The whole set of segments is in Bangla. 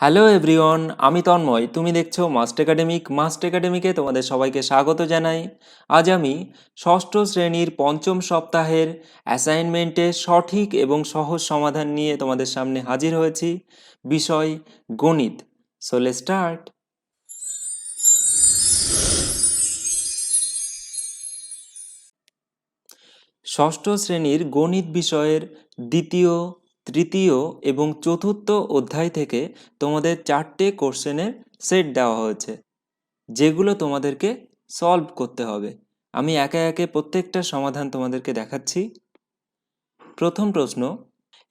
হ্যালো এভরিওয়ান আমি তন্ময়। তুমি দেখছ মাস্ট একাডেমিক মাস্ট একাডেমিকে তোমাদের সবাইকে স্বাগত জানাই। আজ আমি ষষ্ঠ শ্রেণির পঞ্চম সপ্তাহের অ্যাসাইনমেন্টে সঠিক এবং সহজ সমাধান নিয়ে তোমাদের সামনে হাজির হয়েছি। বিষয় গণিত। সোলে স্টার্ট ষষ্ঠ শ্রেণির গণিত বিষয়ের দ্বিতীয় তৃতীয় এবং চতুর্থ অধ্যায় থেকে তোমাদের চারটে কোশ্চেনের সেট দেওয়া হয়েছে, যেগুলো তোমাদেরকে সলভ করতে হবে। আমি একে একে প্রত্যেকটা সমাধান তোমাদেরকে দেখাচ্ছি। প্রথম প্রশ্ন,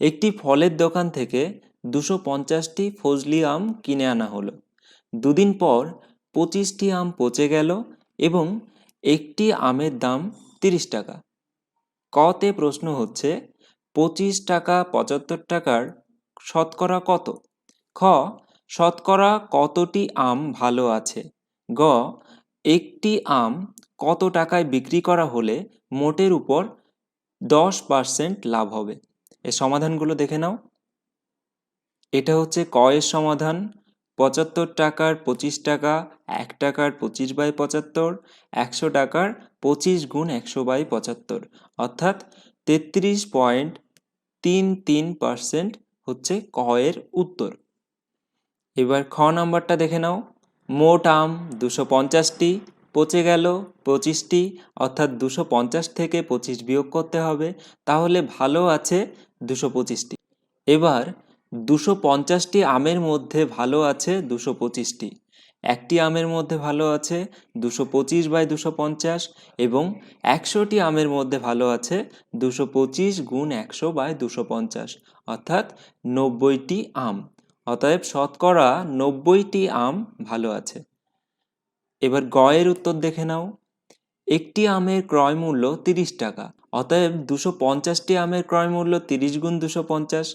একটি ফলের দোকান থেকে দুশো পঞ্চাশটি ফজলি আম কিনে আনা হলো। দুদিন পর পঁচিশটি আম পচে গেল এবং একটি আমের দাম তিরিশ টাকা। কতে প্রশ্ন হচ্ছে পঁচিশ টাকা পঁচাত্তর টাকার শতকরা কত? খ, শতকরা কতটি আম ভালো আছে? গ, একটি আম কত টাকায় বিক্রি করা হলে মোটের উপর দশ পার্সেন্ট লাভ হবে? এর সমাধানগুলো দেখে নাও। এটা হচ্ছে ক এর সমাধান। পঁচাত্তর টাকার পঁচিশ টাকা, এক টাকার পঁচিশ বাই পঁচাত্তর, একশো টাকার পঁচিশ গুণ একশো বাই পঁচাত্তর। অর্থাৎ তেত্রিশ পয়েন্ট তিন তিন পার্সেন্ট হচ্ছে ক এর উত্তর। এবার খ নাম্বারটা দেখে নাও। মোট আম দুশো পঞ্চাশটি, পচে গেল পঁচিশটি, অর্থাৎ দুশো পঞ্চাশ থেকে পঁচিশ বিয়োগ করতে হবে, তাহলে ভালো আছে দুশো পঁচিশটি। এবার দুশো পঞ্চাশটি আমের মধ্যে ভালো আছে দুশো পঁচিশটি। একটি আমের মধ্যে ভালো আছে দুশো পঁচিশ বাই দুশো পঞ্চাশ এবং একশোটি আমের মধ্যে ভালো আছে দুশো পঁচিশ গুণ একশো বাই দুশো পঞ্চাশ, অর্থাৎ নব্বইটি আম। অতএব শতকরা নব্বইটি আম ভালো আছে। এবার গয়ের উত্তর দেখে নাও। একটি আমের ক্রয় মূল্য তিরিশ টাকা, অতএব দুশো পঞ্চাশটি আমের ক্রয় মূল্য তিরিশ গুণ দুশো পঞ্চাশ,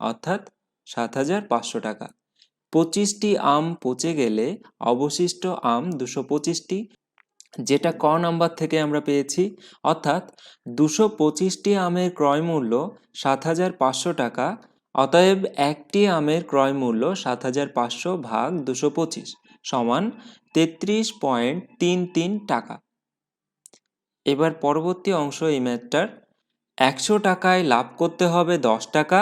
অর্থাৎ সাত হাজার পাঁচশো টাকা। পঁচিশটি আম পচে গেলে অবশিষ্ট আম দুশো পঁচিশটি, যেটা ক নাম্বার থেকে আমরা পেয়েছি। অর্থাৎ দুশো পঁচিশটি আমের ক্রয় মূল্য সাত হাজার পাঁচশো টাকা, অতএব একটি আমের ক্রয় মূল্য সাত হাজার পাঁচশো ভাগ দুশো পঁচিশ সমান তেত্রিশ পয়েন্ট তিন তিন টাকা। এবার পরবর্তী অংশ এই ম্যাথটার একশো টাকায় লাভ করতে হবে দশ টাকা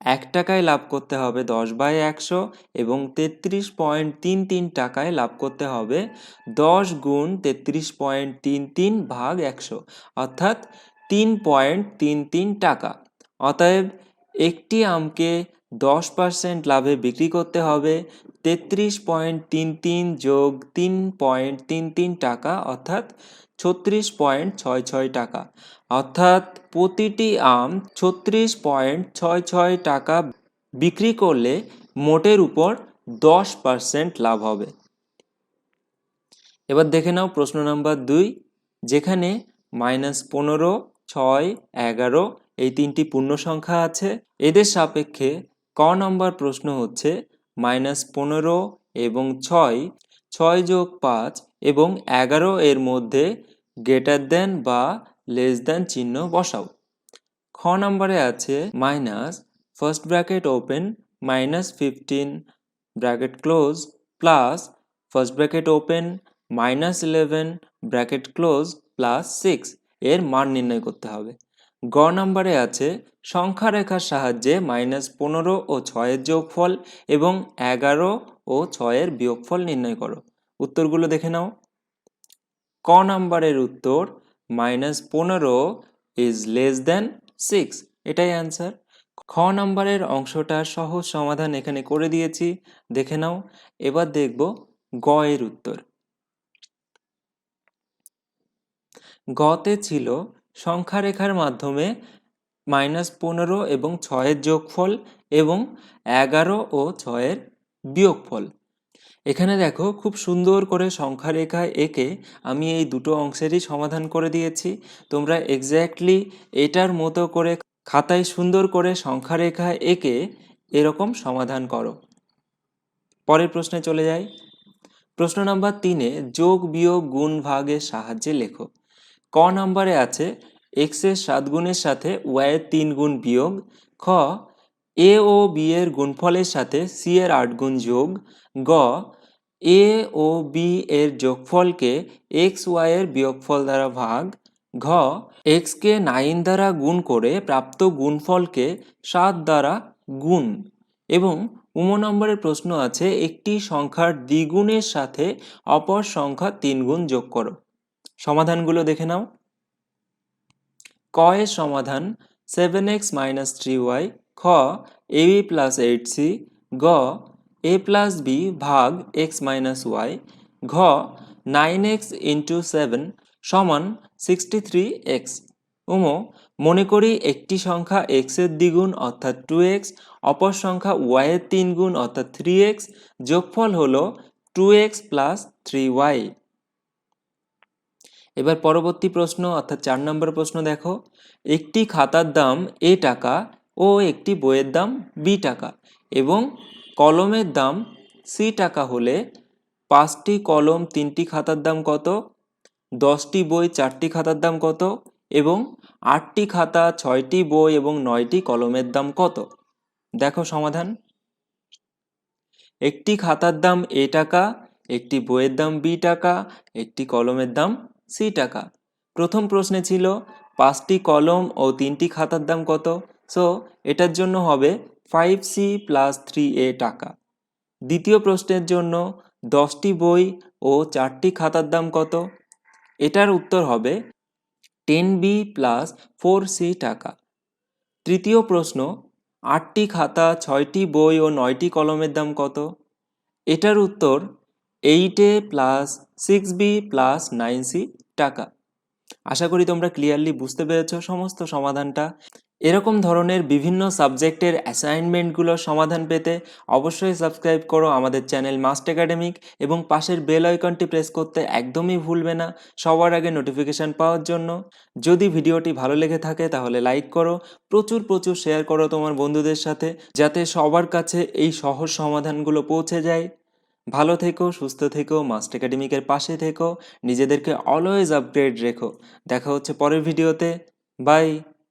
এক টাকায় লাভ করতে হবে দশ বাই একশো এবং তেত্রিশ পয়েন্ট তিন তিন টাকায় লাভ করতে হবে দশ গুণ তেত্রিশ পয়েন্ট তিন তিন ভাগ একশো, অর্থাৎ তিন পয়েন্ট তিন তিন টাকা। অতএব একটি আমকে দশ পার্সেন্ট লাভে বিক্রি করতে হবে, তেত্রিশ পয়েন্ট তিন তিন যোগ তিন পয়েন্ট তিন তিন টাকা, অর্থাৎ ছত্রিশ পয়েন্ট ছয় ছয় টাকা। অর্থাৎ প্রতিটি আম ছত্রিশ পয়েন্ট ছয় ছয় টাকা বিক্রি করলে মোটের উপর দশ পার্সেন্ট লাভ হবে। এবার দেখে নাও প্রশ্ন নাম্বার দুই, যেখানে মাইনাস পনেরো, ছয়, এগারো এই তিনটি পূর্ণ সংখ্যা আছে। এদের সাপেক্ষে ক নম্বর প্রশ্ন হচ্ছে মাইনাস পনেরো এবং ছয় ছয় যোগ পাঁচ এবং এগারো এর মধ্যে গ্রেটার দেন বা লেস দেন চিহ্ন বসাও। খ নম্বরে আছে minus first bracket open minus fifteen bracket close plus first bracket open minus eleven bracket close plus six এর মান নির্ণয় করতে হবে। গ নম্বরে আছে সংখ্যা রেখার সাহায্যে মাইনাস পনেরো ও ছয়ের যোগফল এবং এগারো ও ছয়ের বিয়োগফল নির্ণয় করো। উত্তরগুলো দেখে নাও। ক নাম্বারের উত্তর মাইনাস পনেরো ইজ লেস দেন সিক্স এটাই অ্যান্সার খ নাম্বারের অংশটার সহজ সমাধান এখানে করে দিয়েছি। দেখে নাও। এবার দেখব গ এর উত্তর। গতে ছিল সংখ্যা রেখার মাধ্যমে মাইনাস পনেরো এবং ছয়ের যোগফল এবং এগারো ও ছয়ের বিয়োগফল। এখানে দেখো খুব সুন্দর করে সংখ্যা রেখায় এঁকে আমি এই দুটো অংশেরই সমাধান করে দিয়েছি। তোমরা এক্স্যাক্টলি এটার মতো করে খাতায় সুন্দর করে সংখ্যা রেখায় এঁকে এরকম সমাধান করো। পরের প্রশ্নে চলে যাই। প্রশ্ন নাম্বার তিনে, যোগ বিয়োগ গুণ ভাগের সাহায্যে লেখো। ক নাম্বারে আছে এক্সের সাত গুণের সাথে ওয়াই এর তিন গুণ বিয়োগ, খ এ ও বি এর গুণফলের সাথে সি এর আট গুণ যোগ, গ এ ও বি এর যোগফলকে এক্স ওয়াই এর বিয়োগফল দ্বারা ভাগ ঘ এক্সকে নাইন দ্বারা গুণ করে প্রাপ্ত গুণফলকে সাত দ্বারা গুণ। এবং উম নম্বরের প্রশ্ন আছে, একটি সংখ্যার দ্বিগুণের সাথে অপর সংখ্যা তিন গুণ যোগ করো। সমাধানগুলো দেখে নাও। ক এর সমাধান seven x minus three y খ a b plus eight c গ এ প্লাস বি ভাগ এক্স মাইনাস ওয়াই ঘ নাইন এক্স ইন্টু সেভেন সমান সিক্সটি থ্রি এক্স উমো, মনে করি একটি সংখ্যা এক্সের দ্বিগুণ অর্থাৎ টু এক্স অপর সংখ্যা ওয়াই এর তিন গুণ অর্থাৎ থ্রি এক্স যোগফল হলো two x plus three y এবার পরবর্তী প্রশ্ন, অর্থাৎ চার নম্বর প্রশ্ন দেখো। একটি খাতার দাম এ টাকা ও একটি বইয়ের দাম বি টাকা এবং কলমের দাম সি টাকা হলে পাঁচটি কলম, তিনটি খাতার দাম কত, দশটি বই, চারটি খাতার দাম কত এবং আটটি খাতা, ছয়টি বই এবং নয়টি কলমের দাম কত? দেখো সমাধান। একটি খাতার দাম এ টাকা, একটি বইয়ের দাম বি টাকা, একটি কলমের দাম সি টাকা। প্রথম প্রশ্নে ছিল, পাঁচটি কলম ও তিনটি খাতার দাম কত? সো এটার জন্য হবে five c plus three a টাকা। দ্বিতীয় প্রশ্নের জন্য দশটি বই ও চারটি খাতার দাম কত? এটার উত্তর হবে ten b plus four c টাকা। তৃতীয় প্রশ্ন, আটটি খাতা, ছয়টি বই ও নয়টি কলমের দাম কত? এটার উত্তর eight a plus six b plus nine c টাকা। আশা করি তোমরা ক্লিয়ারলি বুঝতে পেরেছ সমস্ত সমাধানটা। এরকম ধরনের বিভিন্ন সাবজেক্টের অ্যাসাইনমেন্টগুলো সমাধান পেতে অবশ্যই সাবস্ক্রাইব করো আমাদের চ্যানেল মাস্ট একাডেমিক এবং পাশের বেল আইকনটি প্রেস করতে একদমই ভুলবে না। সবার আগে নোটিফিকেশান পাওয়ার জন্য। যদি ভিডিওটি ভালো লেগে থাকে তাহলে লাইক করো। প্রচুর প্রচুর শেয়ার করো তোমার বন্ধুদের সাথে যাতে সবার কাছে এই সহজ সমাধানগুলো পৌঁছে যায়। ভালো থেকো, সুস্থ থেকো মাস্ট একাডেমিকের পাশে থেকো। নিজেদেরকে অলওয়েজ আপগ্রেড রেখো। দেখা হচ্ছে পরের ভিডিওতে। বাই